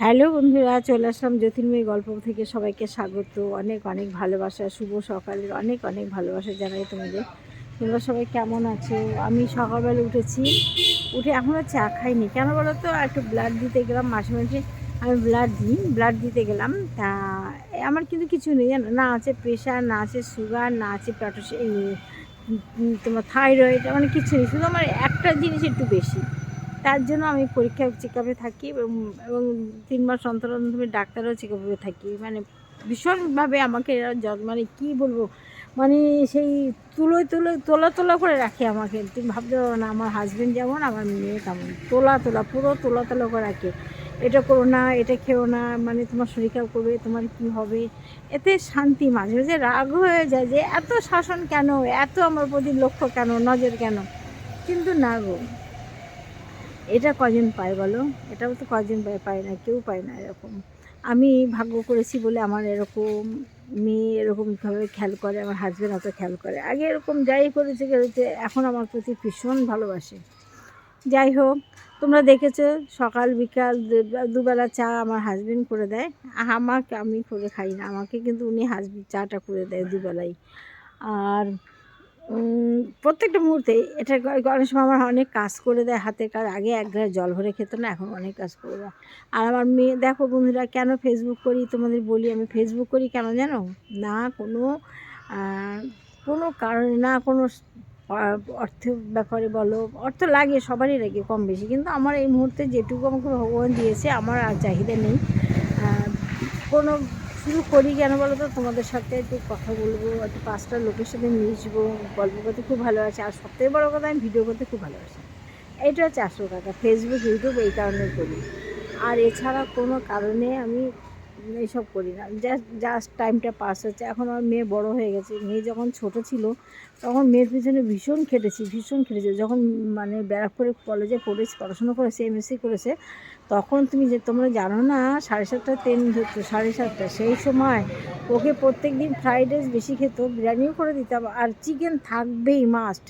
Hello বন্ধুরা, চলে আসলাম জ্যোতির্ময়ী গল্প থেকে সবাইকে স্বাগত। অনেক অনেক ভালোবাসা, শুভ সকালের অনেক অনেক ভালোবাসা জানাই তোমাদের। তোমরা সবাই কেমন আছো? আমি সকালবেলা উঠেছি, উঠে এখনও চা খাইনি। কেন বলো তো একটু ব্লাড দিতে গেলাম মাঝে মাঝে। আমি ব্লাড দিই ব্লাড দিতে গেলাম। তা, আমার কিন্তু কিছু নেই জানো? না আছে প্রেশার না আছে সুগার না আছে প্যাটোস তোমার থাইরয়েড মানে কিছু নেই। শুধু আমার একটা জিনিস একটু বেশি। তার জন্য আমি পরীক্ষা চেক আপে থাকি এবং তিন মাস অন্তর অন্তর ডাক্তারও চেক আপে থাকি। মানে ভীষণভাবে আমাকে মানে কী বলব? মানে সেই তুলোয় তুলো তোলা তোলা করে রাখে আমাকে। তুমি ভাবতে পারো না, আমার হাজব্যান্ড যেমন, আমার মেয়ে তেমন। তোলা তোলা, পুরো তোলা তোলা করে রাখে। এটা করো না, এটা খেও না মানে তোমার শরীর খারাপ করবে, তোমার কি হবে? এতে শান্তি, মাঝে মাঝে রাগ হয়ে যায় যে, এত শাসন কেন? এত আমার প্রতি লক্ষ্য কেন? নজর কেন? কিন্তু না গো। এটা কজন পায় বলো? এটাও তো কজন পায় পায় না, কেউ পায় না এরকম। আমি ভাগ্য করেছি বলে আমার এরকম মেয়ে এরকমভাবে খেয়াল করে, আমার হাজব্যান্ড অত খেয়াল করে। আগে এরকম যাই করেছে করেছে এখন আমার প্রতি ভীষণ ভালোবাসে। যাই হোক, তোমরা দেখেছ, সকাল, বিকাল, দুবেলা চা আমার হাজব্যান্ড করে দেয়। আমাকে আমি করে খাই না, আমাকে কিন্তু উনি হাজবেন্ড চাটা করে দেয় দুবেলাই। আর প্রত্যেকটা মুহূর্তে এটা অনেক সময় আমার অনেক কাজ করে দেয় হাতের কাজ আগে এক গ্লাস জল ভরে খেত না, এখন অনেক কাজ করে দেয়। আর আমার মেয়ে, দেখো বন্ধুরা, কেন ফেসবুক করি তোমাদের বলি, আমি ফেসবুক করি কেন জানো? না কোনো কোনো কারণে, না কোনো অর্থ ব্যাপারে বলো, অর্থ লাগে, সবারই লাগে কম বেশি, কিন্তু আমার এই মুহূর্তে যেটুকু আমাকে ভগবান দিয়েছে, আমার আর চাহিদা নেই। কোনো শুরু করি কেন বলো তো? তোমাদের সাথে একটু কথা বলব, একটু পাঁচটা লোকের সাথে মিশবো, গল্প করতে খুব ভালোবাসি আর সবথেকে বড়ো কথা, আমি ভিডিও করতে খুব ভালোবাসি। এটা হচ্ছে আসল কথা ফেসবুক ইউটিউব এই কারণে করি। আর এছাড়া কোনো কারণে আমি এইসব করি না। জাস্ট জাস্ট টাইমটা পাস হচ্ছে। এখন আমার মেয়ে বড় হয়ে গেছে। মেয়ে যখন ছোট ছিল, তখন মেয়ের পিছনে ভীষণ খেটেছি ভীষণ খেটেছি। যখন মানে ব্যারাকপুরে কলেজে পড়েছে, পড়াশোনা করেছে এমএসসি করেছে, তখন তুমি যে, তোমরা জানো না, সাড়ে সাতটা ট্রেন ধরতো, সাড়ে সাতটা। সেই সময় ওকে প্রত্যেক দিন ফ্রাইড রাইস বেশি খেত, বিরিয়ানিও করে দিতাম। আর চিকেন থাকবেই মাস্ট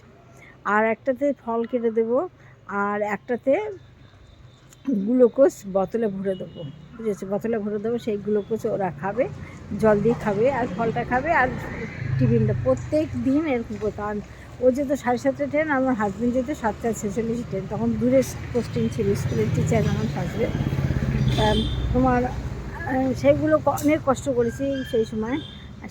আর একটাতে ফল কেটে দেবো, আর একটাতে গ্লুকোজ বোতলে ভরে দেবো। বুঝেছ বোতলে ভরে দেবো সেই গ্লুকোজ ওরা খাবে, জল দিয়ে খাবে আর ফলটা খাবে আর টিফিনটা প্রত্যেক দিন এরকম করতো। আর ও যেত সাড়ে সাতটা ট্রেন আমার হাজব্যান্ড যেত সাতটা ছেচল্লিশ ট্রেন তখন দূরে পোস্টিং ছিল, স্কুলের টিচার আমার হাজব্যান্ড তোমার ক- অনেক কষ্ট করেছি সেই সময়।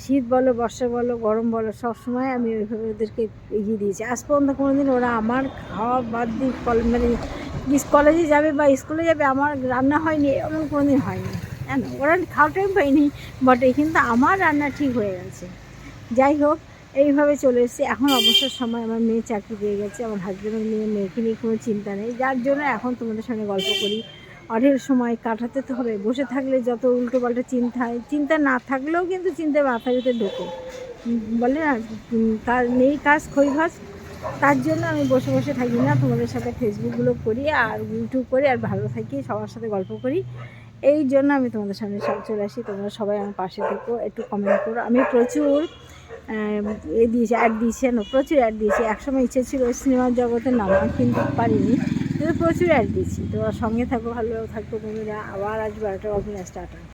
শীত বলো, বর্ষা বলো, গরম বলো, সব সময় আমি ওইভাবে ওদেরকে এগিয়ে দিয়েছি। আজ পর্যন্ত কোনো দিন ওরা আমার খাওয়া বাদ দিয়ে কল মানে কলেজে যাবে বা স্কুলে যাবে, আমার রান্না হয়নি, এমন কোনো দিন হয়নি। জানো ওরা খাওয়া টাইম পাইনি বটে, কিন্তু আমার রান্না ঠিক হয়ে গেছে। যাই হোক, এইভাবে চলে এসেছি। এখন অবসর সময়, আমার মেয়ে চাকরি পেয়ে গেছে, আমার হাজব্যান্ডের মেয়ে, মেয়েকে নিয়ে কোনো চিন্তা নেই। যার জন্য এখন তোমাদের সঙ্গে গল্প করি। অঢেল সময় কাটাতে তো হবে, বসে থাকলে যত উল্টো পাল্টা চিন্তা হয়, চিন্তা না থাকলেও কিন্তু চিন্তা মাথার ভিতরে ঢোকে। বলে না কাজ নেই কাজ খই ভাজ তার জন্য আমি বসে বসে থাকি না, তোমাদের সাথে ফেসবুকগুলো করি আর ইউটিউব করি আর ভালো থাকি, সবার সাথে গল্প করি। এই জন্য আমি তোমাদের সামনে সব চলে আসি, তোমরা সবাই আমার পাশে থেকো, একটু কমেন্ট করো। আমি প্রচুর এ দিয়েছি অ্যাড দিয়েছি, জানো? প্রচুর অ্যাড দিয়েছি। একসময় ইচ্ছে ছিল সিনেমার জগতে নামা কিন্তু পারিনি, কিন্তু প্রচুর অ্যাড দিয়েছি। তো সঙ্গে থাকো, ভালো থাকো বন্ধুরা। আবার আজ বারোটা অভিনয় স্টার্ট